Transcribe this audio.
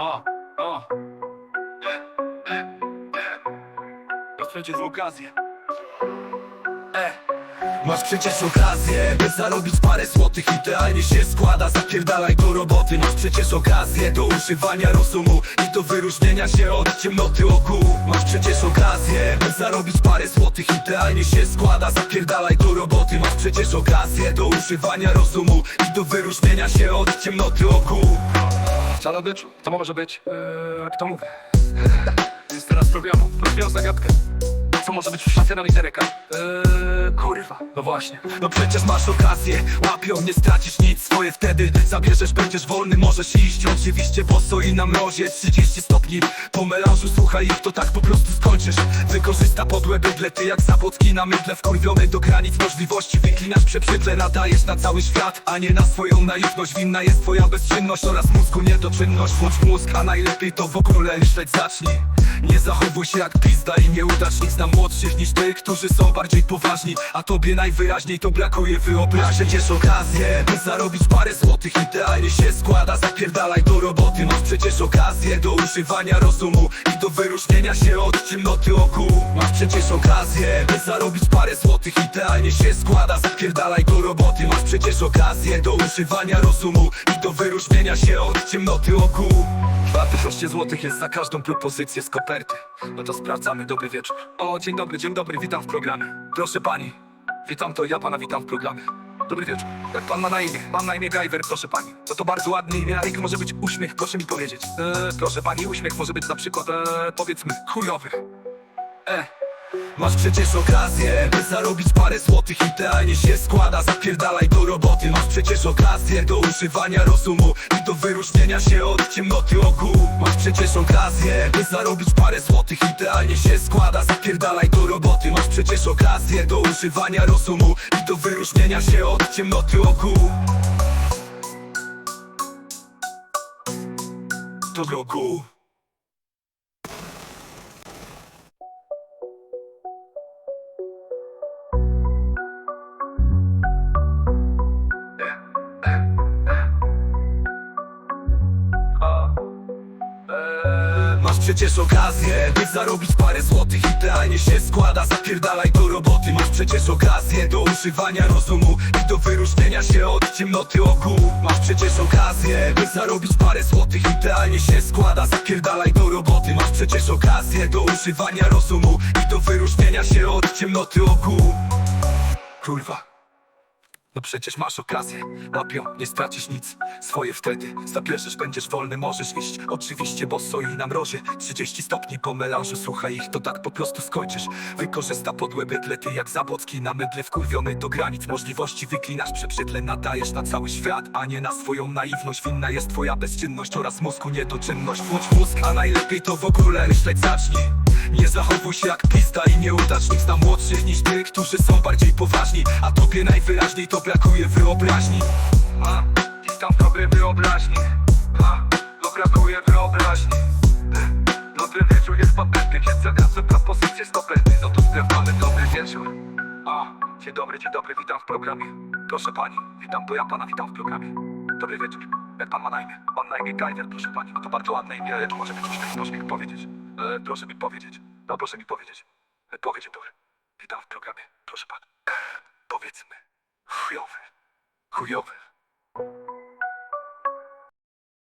O, o. To przecież okazję. E. Masz przecież okazję, by zarobić parę złotych Idealnie się składa, zapierdalaj do roboty Masz przecież okazję do używania rozumu I do wyróżnienia się od ciemnoty wokół Masz przecież okazję, by zarobić parę złotych Idealnie się składa, zapierdalaj do roboty Masz przecież okazję do używania rozumu I do wyróżnienia się od ciemnoty wokół Czalo być? To może być? Eee, jak to mówię? Jest teraz programu. Rozwiąż zagadkę. Co może być w szafie na litereka? Eee, kurwa. No właśnie. No przecież masz okazję, łapią, nie stracisz nic Swoje wtedy zabierzesz, będziesz wolny, możesz iść Oczywiście boso i na mrozie 30 stopni Po melanżu słuchaj ich, to tak po prostu skończysz Wykorzysta podłe bydle, ty jak zabłotki na mydle Wkurwiony do granic możliwości, wyklinasz przeprzydle Nadajesz na cały świat, a nie na swoją naiwność Winna jest twoja bezczynność oraz mózgu niedoczynność Włącz mózg, a najlepiej to w ogóle myśleć zacznij Nie zachowuj się jak pizda i nie udacz nic na młodszych niż tych, którzy są bardziej poważni. A tobie najwyraźniej to brakuje wyobraźni Przecież okazję, by zarobić parę złotych. Idealnie się składa, zapierdalaj do roboty. Masz przecież okazję do używania rozumu I do wyróżnienia się od ciemnoty wokół Masz przecież okazję, by zarobić parę złotych. Idealnie się składa, zapierdalaj do roboty przecież okazję do używania rozumu I do wyróżnienia się od ciemnoty wokół 2000 złotych jest za każdą propozycję z koperty. No to sprawdzamy, dobry wieczór. O, dzień dobry, dzień dobry, witam w programie. Proszę pani, witam to ja pana witam w programie. Dobry wieczór, jak pan ma na imię? Mam na imię Gajwer, proszę pani. Co to bardzo ładny imię, a może być uśmiech, proszę mi powiedzieć. Eee, Proszę pani, uśmiech może być na przykład, eee, powiedzmy, chujowy. E. Masz przecież okazję, by zarobić parę złotych Idealnie się składa, zapierdalaj do roboty Masz przecież okazję do używania rozumu I do wyróżnienia się od ciemnoty wokół Masz przecież okazję, by zarobić parę złotych Idealnie się składa, zapierdalaj do roboty Masz przecież okazję do używania rozumu I do wyróżnienia się od ciemnoty wokół Do roku przecież okazję, by zarobić parę złotych Idealnie się składa, zapierdalaj do roboty Masz przecież okazję do używania rozumu I do wyróżnienia się od ciemnoty wokół Masz przecież okazję, by zarobić parę złotych Idealnie się składa, zapierdalaj do roboty Masz przecież okazję do używania rozumu I do wyróżnienia się od ciemnoty wokół Kurwa no przecież masz okazję, łapią, nie stracisz nic. Swoje wtedy zabierzesz, będziesz wolny, możesz iść. Oczywiście, bo stoi na mrozie. 30 stopni po melanżu, słuchaj ich, to tak po prostu skończysz. Wykorzysta podłe bydle, ty jak zabłocki na mydle Wkurwiony do granic. Możliwości, wyklinasz przeprzydle Nadajesz na cały świat, a nie na swoją naiwność. Winna jest twoja bezczynność oraz mózgu niedoczynność. Włącz mózg, a najlepiej to w ogóle myśleć zacznij nie zachowuj się jak pista i nie udacz nic na młodszych niż tych, którzy są bardziej poważni. A tobie najwyraźniej to brakuje wyobraźni. A, gdzieś tam w dobrej wyobraźni A, to brakuje wyobraźni. Dobry wieczór jest papierny, kiedy zagradzę propozycję stopety. No to sprawdzamy dobry wieczór. A, dzień dobry, dzień dobry, witam w programie. Proszę pani, witam, to ja pana witam w programie. Dobry wieczór, jak pan ma na imię? Mam na imię Gajwer, proszę pani, no to bardzo ładne imię, ale może być uśmiech, proszę mi powiedzieć e, Proszę mi powiedzieć, no proszę mi powiedzieć. E, Powiedz dzień dobry, witam w programie, proszę pan. Powiedzmy, chujowy, chujowy